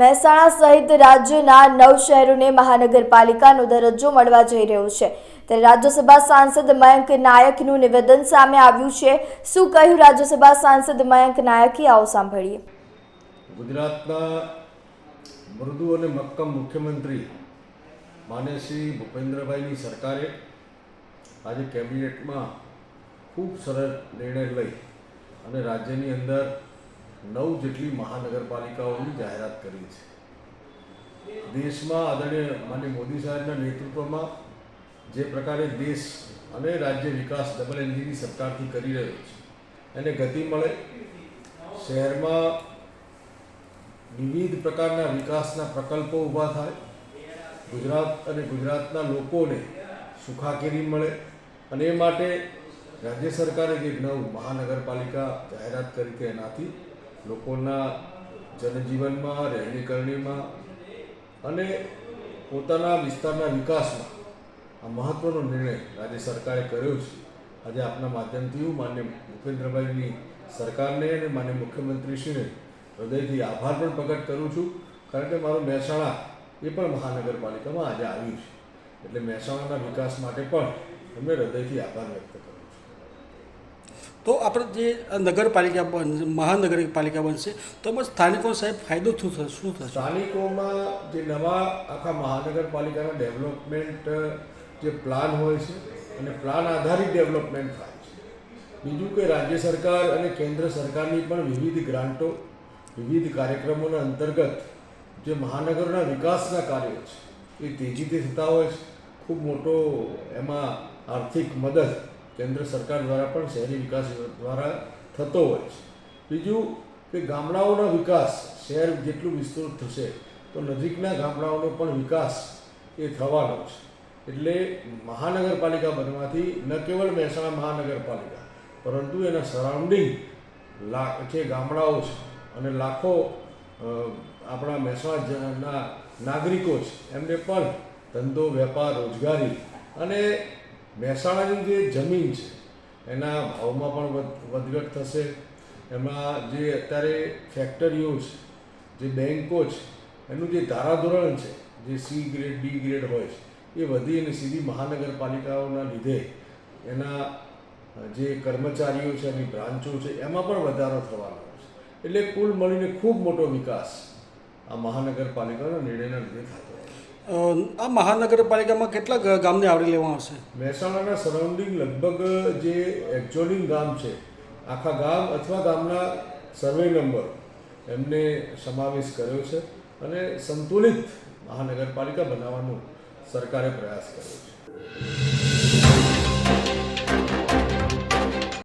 મહેસાણા સહિત રાજ્યના નવ શહેરોને મહાનગરપાલિકાનો દરજ્જો મળવા જઈ રહ્યો છે. ત્યારે રાજ્યસભા સાંસદ મયંક નાયકનું નિવેદન સામે આવ્યું છે. શું કહ્યું રાજ્યસભા સાંસદ મયંક નાયકે? આવો સાંભળીએ. ગુજરાતના મૃદુ અને મક્કમ મુખ્યમંત્રી માન્ય શ્રી ભૂપેન્દ્રભાઈની સરકારે આજે કેબિનેટમાં ખૂબ સરળ નિર્ણય લઈ અને રાજ્યની અંદર નવ જેટલી મહાનગરપાલિકાઓની જાહેરાત કરી છે. દેશમાં આદરણીય માન્ય મોદી સાહેબના નેતૃત્વમાં જે પ્રકારે દેશ અને રાજ્ય વિકાસ ડબલ એન્જિનની સરકારથી કરી રહ્યો છે, એને ગતિ મળે, શહેરમાં વિવિધ પ્રકારના વિકાસના પ્રકલ્પો ઊભા થાય, ગુજરાત અને ગુજરાતના લોકોને સુખાકારી મળે અને એ માટે રાજ્ય સરકારે જે નવ મહાનગરપાલિકા જાહેરાત કરી કે એનાથી લોકોના જનજીવનમાં રહેણીકરણીમાં અને પોતાના વિસ્તારના વિકાસમાં આ મહત્ત્વનો નિર્ણય રાજ્ય સરકારે કર્યો છે. આજે આપના માધ્યમથી હું માન્ય ભૂપેન્દ્રભાઈની સરકારને અને માન્ય મુખ્યમંત્રીશ્રીને હૃદયથી આભાર પણ પ્રગટ કરું છું, કારણ કે મારું મહેસાણા એ પણ મહાનગરપાલિકામાં આજે આવ્યું છે. એટલે મહેસાણાના વિકાસ માટે પણ એમને હૃદયથી આભાર વ્યક્ત કરું છું. તો આપણે જે નગરપાલિકા મહાનગરપાલિકા બનશે, તો એમાં સ્થાનિકો સાહેબ ફાયદો શું થશે શું થશે? સ્થાનિકોમાં જે નવા આખા મહાનગરપાલિકાના ડેવલપમેન્ટ, જે પ્લાન હોય છે, અને પ્લાન આધારિત ડેવલપમેન્ટ થાય છે. બીજું કે રાજ્ય સરકાર અને કેન્દ્ર સરકારની પણ વિવિધ ગ્રાન્ટો, વિવિધ કાર્યક્રમોના અંતર્ગત જે મહાનગરોના વિકાસના કાર્યો છે, એ તેજીથી થતા હોય છે. ખૂબ મોટો એમાં આર્થિક મદદ કેન્દ્ર સરકાર દ્વારા પણ શહેરી વિકાસ દ્વારા થતો હોય છે. બીજું કે ગામડાઓનો વિકાસ શહેર જેટલું વિસ્તૃત થશે તો નજીકના ગામડાઓનો પણ વિકાસ એ થવાનો છે. એટલે મહાનગરપાલિકા બનવાથી ન કેવળ મહેસાણા મહાનગરપાલિકા, પરંતુ એના સરાઉન્ડિંગ લાખ જે ગામડાઓ છે અને લાખો આપણા મહેસાણાના નાગરિકો છે, એમને પણ ધંધો, વેપાર, રોજગારી અને મહેસાણાની જે જમીન છે, એના ભાવમાં પણ વધ- વધઘટ થશે. એમાં જે અત્યારે ફેક્ટરીઓ છે, જે બેન્કો છે, એનું જે ધારાધોરણ છે, જે સી ગ્રેડ ડી ગ્રેડ હોય છે, એ વધી અને સીધી મહાનગરપાલિકાઓના લીધે એના જે કર્મચારીઓ છે, એની બ્રાન્ચો છે, એમાં પણ વધારો થવાનો છે. એટલે કુલ મળીને ખૂબ મોટો વિકાસ આ મહાનગરપાલિકાના નિર્ણયના લીધે થતો આ મહાનગરપાલિકામાં કેટલા ગામને આવરી લેવા આવશે? મહેસાણાના સરાઉન્ડિંગ લગભગ જે એક્ઝોડિંગ ગામ છે, આખા ગામ અથવા ગામના સર્વે નંબર એમને સમાવેશ કર્યો છે અને સંતુલિત મહાનગરપાલિકા બનાવવાનો સરકારે પ્રયાસ કર્યો છે.